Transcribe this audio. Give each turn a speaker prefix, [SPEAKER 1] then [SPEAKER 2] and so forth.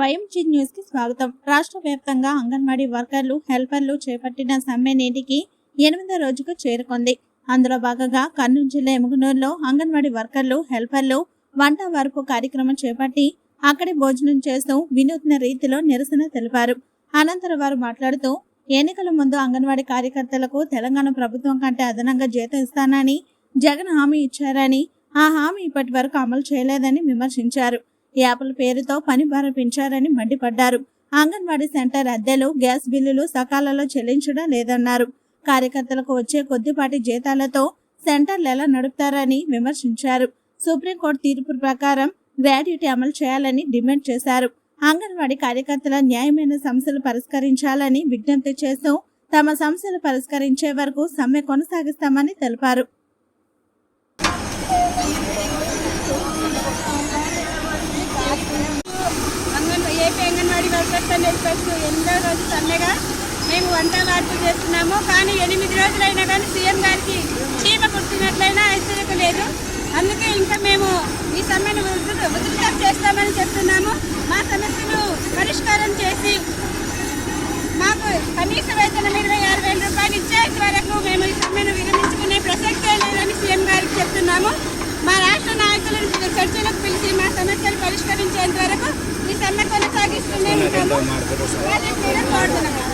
[SPEAKER 1] వైఎంజీ న్యూస్కి స్వాగతం. రాష్ట్ర వ్యాప్తంగా అంగన్వాడీ వర్కర్లు హెల్పర్లు చేపట్టిన సమ్మె నేటికి ఎనిమిదో రోజుకు చేరుకుంది. అందులో భాగంగా కర్నూలు జిల్లా ఎముగునూరులో అంగన్వాడీ వర్కర్లు హెల్పర్లు వంట వరపు కార్యక్రమం చేపట్టి అక్కడే భోజనం చేస్తూ వినూత్న రీతిలో నిరసన తెలిపారు. అనంతరం వారు మాట్లాడుతూ ఎన్నికల ముందు అంగన్వాడీ కార్యకర్తలకు తెలంగాణ ప్రభుత్వం కంటే అదనంగా జీతం ఇస్తానని జగన్ హామీ ఇచ్చారని ఆ హామీ ఇప్పటి వరకు అమలు చేయలేదని విమర్శించారు. యాప్ల పేరుతో పని ప్రారంభించారని మండిపడ్డారు. అంగన్వాడీ సెంటర్ అద్దెలు గ్యాస్ బిల్లులు సకాలంలో చెల్లించడం లేదన్నారు. కార్యకర్తలకు వచ్చే కొద్దిపాటి జీతాలతో సెంటర్లు ఎలా నడుపుతారని విమర్శించారు. సుప్రీంకోర్టు తీర్పు ప్రకారం గ్రాడ్యుటీ అమలు చేయాలని డిమాండ్ చేశారు. అంగన్వాడీ కార్యకర్తల న్యాయమైన సమస్యలు పరిష్కరించాలని విజ్ఞప్తి చేస్తూ తమ సమస్యలు పరిష్కరించే వరకు సమ్మె కొనసాగిస్తామని తెలిపారు.
[SPEAKER 2] అంగన్వాడీ వర్కర్స్ ఎనిమిదో రోజు సమ్మెగా మేము వంట వార్పు చేస్తున్నాము. కానీ ఎనిమిది రోజులైనా కానీ సీఎం గారికి చీమ కుట్టినట్లయినా హెచ్చరిక లేదు. అందుకే ఇంకా మేము ఈ సమ్మెను ఉధృత ఉధృతం చేస్తామని చెప్తున్నాము. మా సమస్యను పరిష్కారం చేసి మాకు కనీస వేతనం ఇరవై ఆరు వేల రూపాయలు ఇచ్చేంత వరకు మేము ఈ సమ్మెను విరమించుకునే ప్రసక్తే లేదని సీఎం గారికి చెప్తున్నాము. మా రాష్ట్ర నాయకులను చర్చలకు పిలిచి మా సమస్యలు పరిష్కారం వరకు